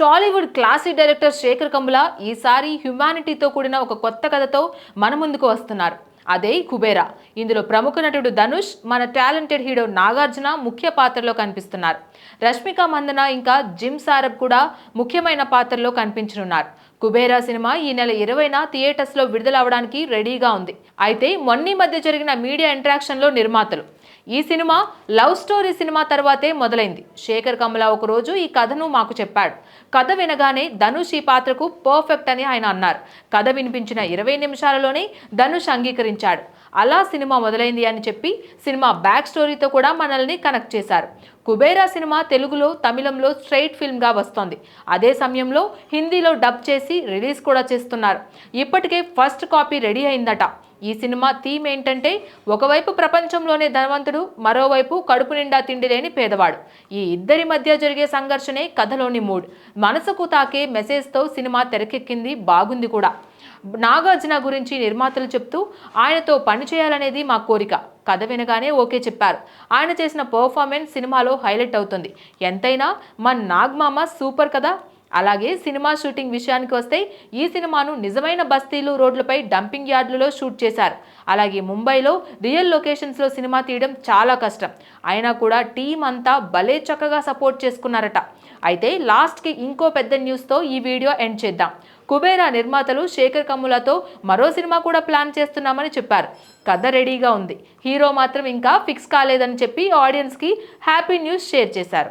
Tollywood classic director Shekhar Kammula ఈసారి హ్యుమానిటీతో కూడిన ఒక కొత్త కథతో మన ముందుకు వస్తున్నారు. అదే కుబేరా. ఇందులో ప్రముఖ నటుడు ధనుష్ మన టాలెంటెడ్ హీరో నాగార్జున ముఖ్య పాత్రలో కనిపిస్తున్నారు. రష్మిక మందన ఇంకా జిమ్ సారబ్ కూడా ముఖ్యమైన పాత్రలో కనిపించనున్నారు. కుబేరా సినిమా ఈ నెల ఇరవైన థియేటర్స్లో విడుదల అవడానికి రెడీగా ఉంది. అయితే మొన్నీ మధ్య జరిగిన మీడియా ఇంటరాక్షన్లో నిర్మాతలు ఈ సినిమా లవ్ స్టోరీ సినిమా తర్వాతే మొదలైంది. శేఖర్ కమల ఒకరోజు ఈ కథను మాకు చెప్పాడు. కథ వినగానే ధనుష్ ఈ పాత్రకు పర్ఫెక్ట్ అని ఆయన అన్నారు. కథ వినిపించిన ఇరవై నిమిషాలలోనే ధనుష్ అంగీకరించాడు. అలా సినిమా మొదలైంది అని చెప్పి సినిమా బ్యాక్ స్టోరీతో కూడా మనల్ని కనెక్ట్ చేశారు. కుబేరా సినిమా తెలుగులో తమిళంలో స్ట్రైట్ ఫిల్మ్గా వస్తోంది. అదే సమయంలో హిందీలో డబ్ చేసి రిలీజ్ కూడా చేస్తున్నారు. ఇప్పటికే ఫస్ట్ కాపీ రెడీ అయిందట. ఈ సినిమా థీమ్ ఏంటంటే ఒకవైపు ప్రపంచంలోనే ధనవంతుడు మరోవైపు కడుపు నిండా తిండి లేని పేదవాడు. ఈ ఇద్దరి మధ్య జరిగే సంఘర్షణే కథలోని మూడ్. మనసుకు తాకే మెసేజ్తో సినిమా తెరకెక్కింది బాగుంది కూడా. నాగార్జున గురించి నిర్మాతలు చెప్తూ ఆయనతో పని చేయాలనేది మా కోరిక. కథ వినగానే ఓకే చెప్పారు. ఆయన చేసిన పర్ఫార్మెన్స్ సినిమాలో హైలైట్ అవుతుంది. ఎంతైనా మా నాగ్మామ సూపర్ కదా? అలాగే సినిమా షూటింగ్ విషయానికి వస్తే ఈ సినిమాను నిజమైన బస్తీలు రోడ్లపై డంపింగ్ యార్డులలో షూట్ చేశారు. అలాగే ముంబైలో రియల్ లొకేషన్స్లో సినిమా తీయడం చాలా కష్టం. అయినా కూడా టీం అంతా భలే చక్కగా సపోర్ట్ చేసుకున్నారట. అయితే లాస్ట్కి ఇంకో పెద్ద న్యూస్తో ఈ వీడియో ఎండ్ చేద్దాం. కుబేరా నిర్మాతలు శేఖర్ కమ్ములతో మరో సినిమా కూడా ప్లాన్ చేస్తున్నామని చెప్పారు. కథ రెడీగా ఉంది. హీరో మాత్రం ఇంకా ఫిక్స్ కాలేదని చెప్పి ఆడియన్స్కి హ్యాపీ న్యూస్ షేర్ చేశారు.